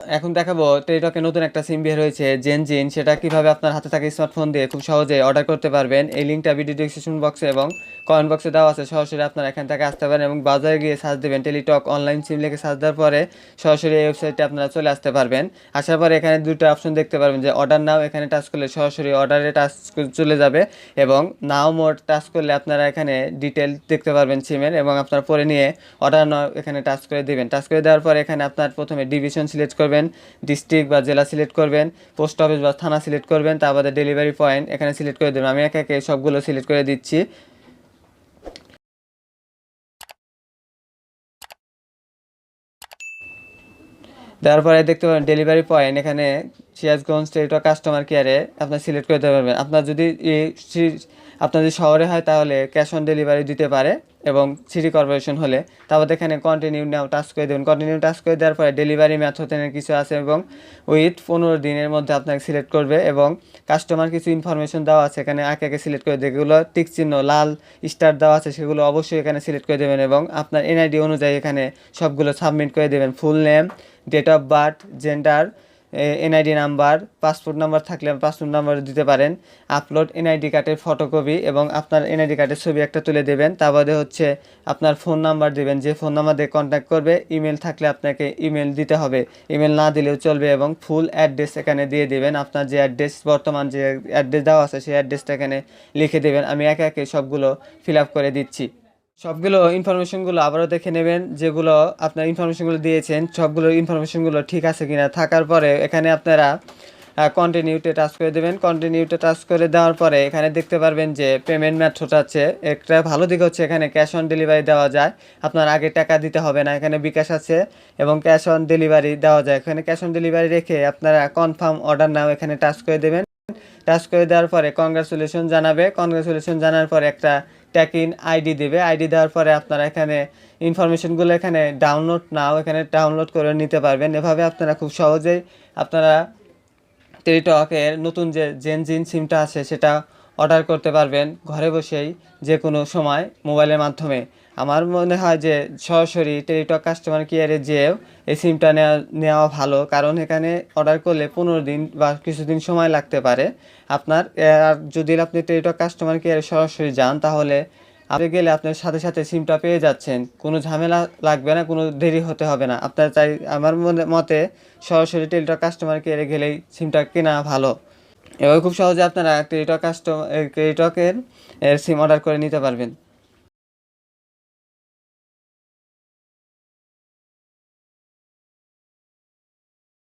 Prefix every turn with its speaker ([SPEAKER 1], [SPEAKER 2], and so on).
[SPEAKER 1] এখন দেখাবো টেলিটকে নতুন একটা সিম বের হয়েছে জেন জিন সেটা কীভাবে আপনার হাতে থাকা স্মার্টফোন দিয়ে খুব সহজে অর্ডার করতে পারবেন। এই লিঙ্কটা ভিডিও ডিসক্রিপশন বক্সে এবং কমেন্ট বক্সে দেওয়া আছে। সরাসরি আপনারা এখান থেকে আসতে পারেন এবং বাজারে গিয়ে সার্চ দেবেন টেলিটক অনলাইন সিম লিখে সার্চ দেওয়ার পরে সরাসরি এই ওয়েবসাইটে আপনারা চলে আসতে পারবেন। আসার পরে এখানে দুটো অপশন দেখতে পারবেন যে অর্ডার নাও এখানে টাচ করলে সরাসরি অর্ডারে টাচ চলে যাবে এবং নাও মোড টাচ করলে আপনারা এখানে ডিটেল দেখতে পারবেন সিমের এবং আপনার পরে নিয়ে অর্ডার নাও এখানে টাচ করে দেবেন। টাচ করে দেওয়ার পরে এখানে আপনার প্রথমে ডিভিশন সিলেক্ট করবেন। ডিস্ট্রিক্ট বা জেলা সিলেক্ট করবেন পোস্ট অফিস বা থানা সিলেক্ট করবেন তারপরে ডেলিভারি পয়েন্ট এখানে সিলেক্ট করে দেবেন। আমি একে একে সবগুলো সিলেক্ট করে দিচ্ছি। দেওয়ার পরে দেখতে পাবেন ডেলিভারি পয়েন্ট এখানে সিরাজগঞ্জ টেরিটক কাস্টমার কেয়ারে আপনার সিলেক্ট করতে পারবেন। আপনার যদি যদি শহরে হয় তাহলে ক্যাশ অন ডেলিভারি দিতে পারে এবং সিটি কর্পোরেশন হলে। তারপর এখানে কন্টিনিউ নাও টাচ করে দেবেন। কন্টিনিউ টাচ করে দেওয়ার পরে ডেলিভারি মেথড এর কিছু আছে এবং উইথ পনেরো দিনের মধ্যে আপনাকে সিলেক্ট করবে এবং কাস্টমার কিছু ইনফরমেশন দেওয়া আছে, এখানে আগে আগে সিলেক্ট করে যেগুলো টিক চিহ্ন, লাল স্টার দেওয়া আছে, সেগুলো অবশ্যই এখানে সিলেক্ট করে দেবেন এবং আপনার এনআইডি অনুযায়ী এখানে সবগুলো সাবমিট করে দেবেন। Full name date of birth gender NID number passport number থাকলে পাসপোর্ট নাম্বার দিতে পারেন। আপলোড এনআইডি কার্ডের ফটোকপি এবং আপনার এনআইডি কার্ডের ছবি একটা তুলে দেবেন। তার বাদে হচ্ছে আপনার ফোন নাম্বার দিবেন। যে ফোন নাম্বার দিয়ে কন্ট্যাক্ট করবে ইমেল থাকলে আপনাকে ইমেল দিতে হবে। ইমেল না দিলেও চলবে এবং ফুল অ্যাড্রেস এখানে দিয়ে দেবেন। আপনার যে অ্যাড্রেস বর্তমান যে অ্যাড্রেস দেওয়া আছে, সেই অ্যাড্রেসটা এখানে লিখে দেবেন। আমি একে একে সবগুলো ফিল আপ করে দিচ্ছি। সবগুলো ইনফরমেশনগুলো আবারও দেখে নেবেন, যেগুলো আপনার ইনফরমেশনগুলো দিয়েছেন সবগুলো ইনফরমেশনগুলো ঠিক আছে কিনা থাকার পরে এখানে আপনারা কন্টিনিউতে টাচ করে দেবেন। কন্টিনিউতে টাচ করে দেওয়ার পরে এখানে দেখতে পারবেন যে পেমেন্ট মেথড আছে। একটা ভালো দিক হচ্ছে এখানে ক্যাশ অন ডেলিভারি দেওয়া যায়। আপনার আগে টাকা দিতে হবে না, এখানে বিকাশ আছে এবং ক্যাশ অন ডেলিভারি দেওয়া যায়। এখানে ক্যাশ অন ডেলিভারি রেখে আপনারা কনফার্ম অর্ডার নাও এখানে টাচ করে দেবেন। টাচ করে দেওয়ার পরে কংগ্রাচুলেশন জানাবে। কংগ্রাচুলেশন জানার পরে একটা ট্যাক ইন আইডি দেবে। আইডি দেওয়ার পরে আপনারা এখানে ইনফরমেশনগুলো এখানে ডাউনলোড নাও, এখানে ডাউনলোড করে নিতে পারবেন। এভাবে আপনারা খুব সহজেই আপনারা টেলিটকের নতুন যে জেন জিন সিমটা আছে, সেটা অর্ডার করতে পারবেন ঘরে বসেই যে কোনো সময় মোবাইলের মাধ্যমে। আমার মনে হয় যে সরাসরি টেলিটক কাস্টমার কেয়ারে যেয়েও এই সিমটা নেওয়া নেওয়া ভালো। কারণ এখানে অর্ডার করলে পনেরো দিন বা কিছুদিন সময় লাগতে পারে। আপনার, আর যদি আপনি টেলিটক কাস্টমার কেয়ারে সরাসরি যান, তাহলে আপনি গেলে আপনার সাথে সাথে সিমটা পেয়ে যাচ্ছেন। কোনো ঝামেলা লাগবে না, কোনো দেরি হতে হবে না। আপনার তাই আমার মনে, মতে সরাসরি টেলিটক কাস্টমার কেয়ারে গেলেই সিমটা কেনা ভালো। এবার খুব সহজে আপনারা টেলিটক কাস্টমার টেলিটকের সিম অর্ডার করে নিতে পারবেন।